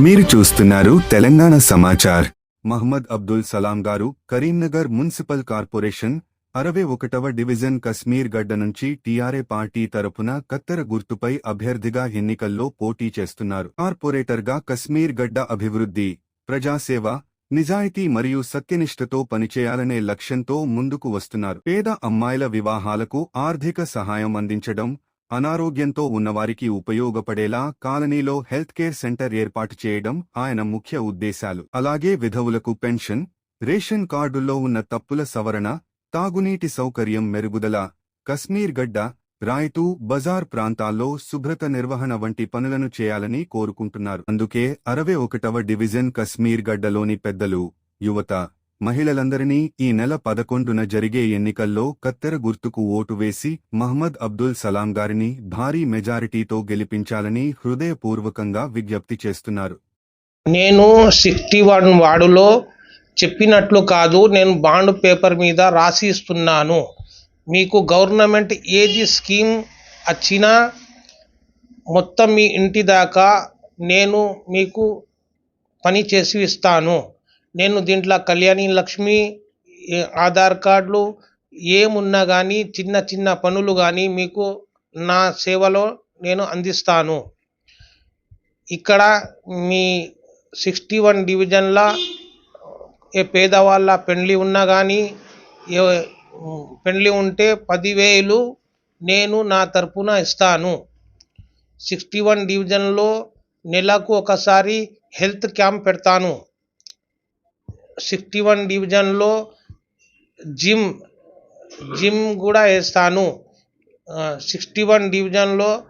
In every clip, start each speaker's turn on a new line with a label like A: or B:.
A: మీరు చూస్తున్నారు తెలంగాణ సమాచార్. మహమ్మద్ అబ్దుల్ సలాం గారు కరీంనగర్ మున్సిపల్ కార్పొరేషన్ అరవై ఒకటవ డివిజన్ కశ్మీర్ గడ్డ నుంచి టీఆర్ఏ పార్టీ తరపున కత్తెర గుర్తుపై అభ్యర్థిగా ఎన్నికల్లో పోటీ చేస్తున్నారు. కార్పొరేటర్గా కశ్మీర్ గడ్డ అభివృద్ధి ప్రజాసేవ నిజాయితీ మరియు సత్యనిష్టతో పనిచేయాలనే లక్ష్యంతో ముందుకు వస్తున్నారు. పేద అమ్మాయిల వివాహాలకు ఆర్థిక సహాయం అందించడం అనారోగ్యంతో ఉన్నవారికి ఉపయోగపడేలా కాలనీలో హెల్త్ కేర్ సెంటర్ ఏర్పాటు చేయడం ఆయన ముఖ్య ఉద్దేశాలు. అలాగే విధవులకు పెన్షన్ రేషన్ కార్డుల్లో ఉన్న తప్పుల సవరణ తాగునీటి సౌకర్యం మెరుగుదల కశ్మీర్ గడ్డ రాయితూ బజార్ ప్రాంతాల్లో శుభ్రత నిర్వహణ వంటి పనులను చేయాలని కోరుకుంటున్నారు. అందుకే అరవై ఒకటవ డివిజన్ కశ్మీర్ గడ్డలోని పెద్దలు యువత మహిళలందరినీ ఈ నెల పదకొండున జరిగే ఎన్నికల్లో కత్తెర గుర్తుకు ఓటు వేసి మహమ్మద్ అబ్దుల్ సలాం గారిని భారీ మెజారిటీతో గెలిపించాలని హృదయపూర్వకంగా విజ్ఞప్తి చేస్తున్నారు.
B: నేను సిక్స్టీ వన్ వార్డులో చెప్పినట్లు కాదు నేను బాండ్ పేపర్ మీద రాసి ఇస్తున్నాను మీకు గవర్నమెంట్ ఏది స్కీమ్ వచ్చినా మొత్తం మీ ఇంటి దాకా నేను మీకు పని చేసి ఇస్తాను. నేను దీంట్లో కళ్యాణి లక్ష్మి ఆధార్ కార్డులు ఏమున్నా కానీ చిన్న చిన్న పనులు కానీ మీకు నా సేవలో నేను అందిస్తాను. ఇక్కడ మీ సిక్స్టీ వన్ డివిజన్ల ఏ పేదవాళ్ళ పెండ్లి ఉన్నా కానీ ఏ పెండ్లి ఉంటే పదివేలు నేను నా తరపున ఇస్తాను. సిక్స్టీ వన్ డివిజన్లో నెలకు ఒకసారి హెల్త్ క్యాంప్ పెడతాను. సిక్స్టీ వన్ డివిజన్లో జిమ్ జిమ్ కూడా వేస్తాను. సిక్స్టీ వన్ డివిజన్లో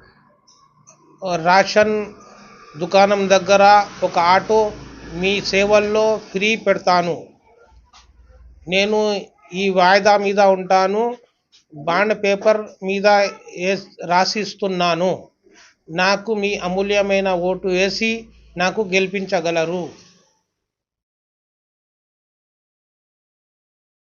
B: రేషన్ దుకాణం దగ్గర ఒక ఆటో మీ సేవల్లో ఫ్రీ పెడతాను. నేను ఈ వాయిదా మీద ఉంటాను. బాండ్ పేపర్ మీద రాసిస్తున్నాను. నాకు మీ అమూల్యమైన ఓటు వేసి నాకు గెలిపించగలరు.